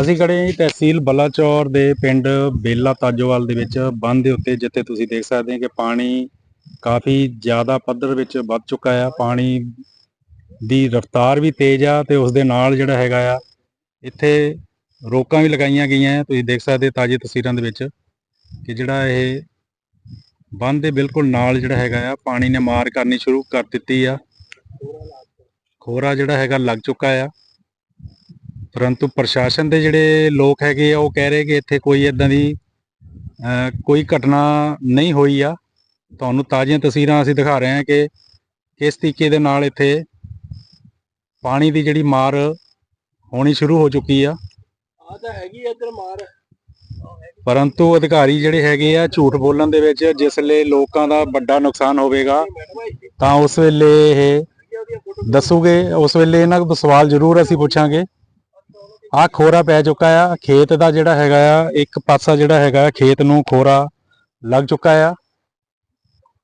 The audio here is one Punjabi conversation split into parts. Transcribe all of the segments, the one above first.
ਅਸੀਂ ਖੜੇ ਹਾਂ ਜੀ ਤਹਿਸੀਲ ਬਲਾਚੌਰ ਦੇ ਪਿੰਡ ਬੇਲਾ ਤਾਜੋਵਾਲ ਦੇ ਵਿੱਚ ਬੰਦ ਦੇ ਉੱਤੇ, ਜਿੱਥੇ ਤੁਸੀਂ ਦੇਖ ਸਕਦੇ ਹੋ ਕਿ ਪਾਣੀ ਕਾਫੀ ਜ਼ਿਆਦਾ ਪੱਧਰ ਵਿੱਚ ਵੱਧ ਚੁੱਕਾ ਆ। ਪਾਣੀ ਦੀ ਰਫ਼ਤਾਰ ਵੀ ਤੇਜ਼ ਆ ਤੇ ਉਸ ਦੇ ਨਾਲ ਜਿਹੜਾ ਹੈਗਾ ਆ, ਇੱਥੇ ਰੋਕਾਂ ਵੀ ਲਗਾਈਆਂ ਗਈਆਂ ਤੁਸੀਂ ਦੇਖ ਸਕਦੇ ਤਾਜ਼ੀ ਤਸਵੀਰਾਂ ਦੇ ਵਿੱਚ ਕਿ ਜਿਹੜਾ ਇਹ ਬੰਦ ਦੇ ਬਿਲਕੁਲ ਨਾਲ ਜਿਹੜਾ ਹੈਗਾ ਆ, ਪਾਣੀ ਨੇ ਮਾਰ ਕਰਨੀ ਸ਼ੁਰੂ ਕਰ ਦਿੱਤੀ ਆ। ਖੋਰਾ ਜਿਹੜਾ ਹੈਗਾ ਲੱਗ ਚੁੱਕਾ ਆ। ਪਰੰਤੂ ਪ੍ਰਸ਼ਾਸਨ ਦੇ ਜਿਹੜੇ ਲੋਕ ਹੈਗੇ ਆ ਉਹ ਕਹਿ ਰਹੇ ਕਿ ਇੱਥੇ ਕੋਈ ਇਦਾਂ ਦੀ ਕੋਈ ਘਟਨਾ ਨਹੀਂ ਹੋਈ ਆ। ਤੁਹਾਨੂੰ ਤਾਜ਼ੀਆਂ ਤਸਵੀਰਾਂ ਅਸੀਂ ਦਿਖਾ ਰਹੇ ਹਾਂ ਕਿ ਕਿਸ ਤਰੀਕੇ ਦੇ ਨਾਲ ਇੱਥੇ ਪਾਣੀ ਦੀ ਜਿਹੜੀ ਮਾਰ ਹੋਣੀ ਸ਼ੁਰੂ ਹੋ ਚੁੱਕੀ ਆ। ਆ ਤਾਂ ਹੈਗੀ ਇੱਧਰ ਮਾਰ। ਪਰੰਤੂ ਅਧਿਕਾਰੀ ਜਿਹੜੇ ਹੈਗੇ ਆ ਝੂਠ ਬੋਲਣ ਦੇ ਵਿੱਚ ਜਿਸ ਵੇਲੇ ਲੋਕਾਂ ਦਾ ਵੱਡਾ ਨੁਕਸਾਨ ਹੋਵੇਗਾ ਤਾਂ ਉਸ ਵੇਲੇ ਇਹ ਦੱਸੂਗੇ ਉਸ ਵੇਲੇ ਇਹਨਾਂ ਕੋਲ ਸਵਾਲ ਜ਼ਰੂਰ ਅਸੀਂ ਪੁੱਛਾਂਗੇ। ਆ ਖੋਰਾ ਪੈ ਚੁੱਕਾ ਆ, ਖੇਤ ਦਾ ਜਿਹੜਾ ਹੈਗਾ ਆ, ਇੱਕ ਪਾਸਾ ਜਿਹੜਾ ਹੈਗਾ ਖੇਤ ਨੂੰ ਖੋਰਾ ਲੱਗ ਚੁੱਕਾ ਆ।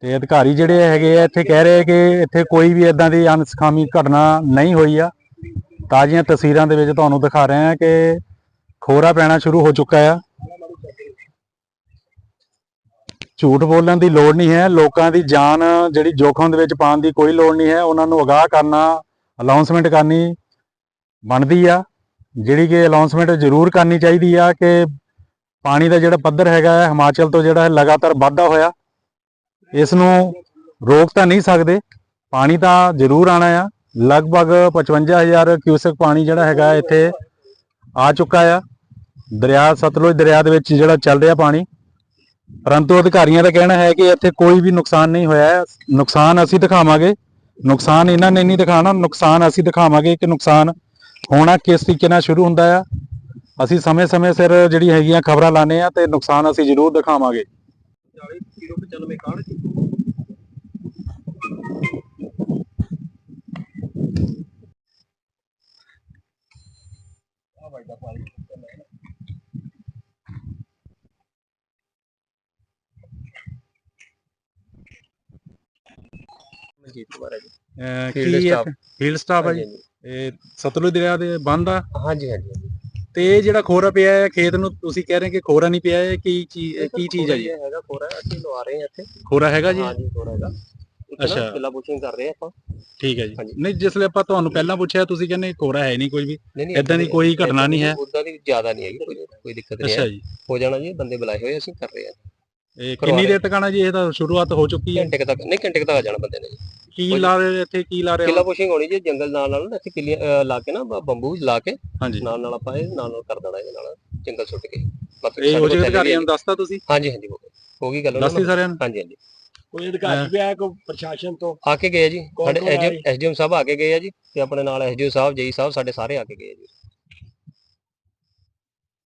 ਤੇ ਅਧਿਕਾਰੀ ਜਿਹੜੇ ਹੈਗੇ ਆ, ਇੱਥੇ ਕਹਿ ਰਹੇ ਕਿ ਇੱਥੇ ਕੋਈ ਵੀ ਇਦਾਂ ਦੀ ਅਨਸਖਾਮੀ ਘਟਨਾ ਨਹੀਂ ਹੋਈ ਆ। ਤਾਜ਼ੀਆਂ ਤਸਵੀਰਾਂ ਦੇ ਵਿੱਚ ਤੁਹਾਨੂੰ ਦਿਖਾ ਰਹੇ ਹਾਂ ਕਿ ਖੋਰਾ ਪੈਣਾ ਸ਼ੁਰੂ ਹੋ ਚੁੱਕਾ ਆ। ਝੂਠ ਬੋਲਣ ਦੀ ਲੋੜ ਨਹੀਂ ਹੈ, ਲੋਕਾਂ ਦੀ ਜਾਨ ਜਿਹੜੀ ਜੋਖਮ ਦੇ ਵਿੱਚ ਪਾਉਣ ਦੀ ਕੋਈ ਲੋੜ ਨਹੀਂ ਹੈ। ਉਹਨਾਂ ਨੂੰ ਅਗਾਹ ਕਰਨਾ ਅਨਾਉਂਸਮੈਂਟ ਕਰਨੀ ਬਣਦੀ ਆ। ਜਿਹੜੀ ਕਿ ਅਨਾਉਂਸਮੈਂਟ ਜ਼ਰੂਰ ਕਰਨੀ ਚਾਹੀਦੀ ਆ ਕਿ ਪਾਣੀ ਦਾ ਜਿਹੜਾ ਪੱਧਰ ਹੈਗਾ ਹੈ, ਹਿਮਾਚਲ ਤੋਂ ਜਿਹੜਾ ਹੈ, ਲਗਾਤਾਰ ਵਾਧਾ ਹੋਇਆ। ਇਸ ਨੂੰ ਰੋਕ ਤਾਂ ਨਹੀਂ ਸਕਦੇ। ਪਾਣੀ ਤਾਂ ਜ਼ਰੂਰ ਆਣਾ ਆ। ਲਗਭਗ 55000 ਕਿਊਸਕ ਪਾਣੀ ਜਿਹੜਾ ਹੈਗਾ ਇੱਥੇ ਆ ਚੁੱਕਾ ਆ। ਦਰਿਆ, ਸਤਲੁਜ ਦਰਿਆ ਦੇ ਵਿੱਚ ਜਿਹੜਾ ਚੱਲ ਰਿਹਾ ਪਾਣੀ। ਪਰੰਤੂ ਅਧਿਕਾਰੀਆਂ ਦਾ ਕਹਿਣਾ ਹੈ ਕਿ ਇੱਥੇ ਕੋਈ ਵੀ ਨੁਕਸਾਨ ਨਹੀਂ ਹੋਇਆ ਨੁਕਸਾਨ ਅਸੀਂ ਦਿਖਾਵਾਂਗੇ। ਨੁਕਸਾਨ ਇਹਨਾਂ ਨੇ ਨਹੀਂ ਦਿਖਾਣਾ ਨੁਕਸਾਨ ਅਸੀਂ ਦਿਖਾਵਾਂਗੇ ਕਿ ਨੁਕਸਾਨ ਹੋਣਾ ਕਿਸ ਤਰੀਕੇ ਨਾਲ ਸ਼ੁਰੂ ਹੁੰਦਾ ਆ ਅਸੀਂ ਸਮੇਂ-ਸਮੇਂ ਸਿਰ ਜਿਹੜੀ ਹੈਗੀਆਂ ਖਬਰਾਂ ਲਾਣੇ ਆ ਤੇ ਨੁਕਸਾਨ ਅਸੀਂ ਜ਼ਰੂਰ ਦਿਖਾਵਾਂਗੇ। 40 ਕਿਲੋ 95 ਕਾਹਠ ਆ ਵੱਡਾ ਪਾਣੀ ਮਨਜੀਤ ਕੁਮਾਰ ਹੈ ਜੀ। ਫੀਲਡ ਸਟਾਫ ਆ ਜੀ ਇਹ ਸਤਲੁਜ ਦਰਿਆ ਦੇ ਬੰਦ ਆ। ਹਾਂਜੀ ਹਾਂਜੀ। ਤੇ ਇਹ ਜਿਹੜਾ ਖੋਰਾ ਪਿਆ ਹੈ ਖੇਤ ਨੂੰ ਤੁਸੀਂ ਕਹਿ ਰਹੇ ਕਿ ਖੋਰਾ ਨਹੀਂ ਪਿਆ ਹੈ ਕੀ ਚੀਜ਼ ਕੀ ਚੀਜ਼ ਹੈ ਜੀ? ਹੈਗਾ ਕੋਰਾ ਅਸੀਂ ਲਵਾ ਰਹੇ ਹਾਂ ਇੱਥੇ। ਖੋਰਾ ਹੈਗਾ ਜੀ? ਹਾਂਜੀ ਕੋਰਾ ਹੈਗਾ। ਅੱਛਾ। ਅੱਛਾ। ਕਿਲਾ ਬੁਕਿੰਗ ਕਰ ਰਹੇ ਆਪਾਂ। ਠੀਕ ਹੈ ਜੀ। ਨਹੀਂ ਜਿਸ ਲਈ ਆਪਾਂ ਤੁਹਾਨੂੰ ਪਹਿਲਾਂ ਪੁੱਛਿਆ ਤੁਸੀਂ ਕਹਿੰਦੇ ਖੋਰਾ ਹੈ ਨਹੀਂ ਕੋਈ ਵੀ। ਏਦਾਂ ਦੀ ਕੋਈ ਘਟਨਾ ਨਹੀਂ ਹੈ। ਉਦਾਂ ਦੀ ਜ਼ਿਆਦਾ ਨਹੀਂ ਹੈਗੀ ਕੋਈ ਕੋਈ ਦਿੱਕਤ ਨਹੀਂ ਅੱਛਾ ਹੈ। ਜੀ। ਹੋ ਜਾਣਾ ਜੀ ਬੰਦੇ ਬੁਲਾਏ ਹੋਏ ਅਸੀਂ ਕਰ ਰਹੇ ਹਾਂ। ਇਹ ਕਿੰਨੀ। ਦੇਰ ਤੱਕ ਆਣਾ ਜੀ? ਇਹ ਤਾਂ ਸ਼ੁਰੂਆਤ ਹੋ ਚੁੱਕੀ ਹੈ। ਘੰਟੇ ਤੱਕ ਨਹੀਂ ਘੰਟੇ ਤੱਕ ਆ ਜਾਣਾ ਬੰਦੇ ਨੇ ਜੀ। ਕੀ ਲਾ ਰਹੇ ਇੱਥੇ ਕੀ ਲਾ ਰਹੇ ਕਿਲਾ ਹੋ? ਪੁਸ਼ਿੰਗ ਹੋਣੀ ਜੀ ਜੰਗਲ ਨਾਲ ਨਾਲ ਨਾ ਇੱਥੇ ਅਹ, ਲਾ ਕੇ ਨਾ ਬ- ਬੰਬੂ ਲਾ ਕੇ ਹਾਂਜੀ। ਨਾਲ ਨਾਲ ਆਪਾਂ ਇਹ ਨਾਲ ਨਾਲ ਕਰ ਦੇਣਾ ਇਹਦੇ ਨਾਲ ਜੰਗਲ ਸੁੱਟ ਕੇ। ਮਤਲਬ ਇਹ ਸਾਡੇ ਹੋ ਕੋਲ ਜੇ ਅਧਿਕਾਰੀਆਂ ਹੋਈ ਨੂੰ ਦੱਸਤਾ ਤੁਸੀਂ। ਹਾਂਜੀ ਹਾਂਜੀ ਹੋ ਗਈ ਹੋ ਗਈ ਗੱਲ ਉਹਨਾਂ ਦੱਸਤੀ ਨਾਲ। ਸਾਰਿਆਂ ਨੂੰ? ਹਾਂਜੀ ਹਾਂਜੀ। ਕੋਈ ਅਧਿਕਾਰੀ ਵੀ ਆਇਆ ਕੋਈ ਪ੍ਰਸ਼ਾਸਨ ਤੋਂ? ਆ ਕੇ ਗਏ ਜੀ। ਕੌਣ ਸਾਡੇ ਕੌਣ? ਐਸਡੀਐਮ ਸਾਹਿਬ ਆ ਕੇ ਗਏ ਆ ਜੀ ਤੇ ਆਪਣੇ ਨਾਲ ਐਸਡੀਓ ਸਾਹਿਬ ਜੇਈ ਸਾਹਿਬ ਸਾਡੇ ਸਾਰੇ ਆ ਕੇ ਗਏ ਆ ਜੀ।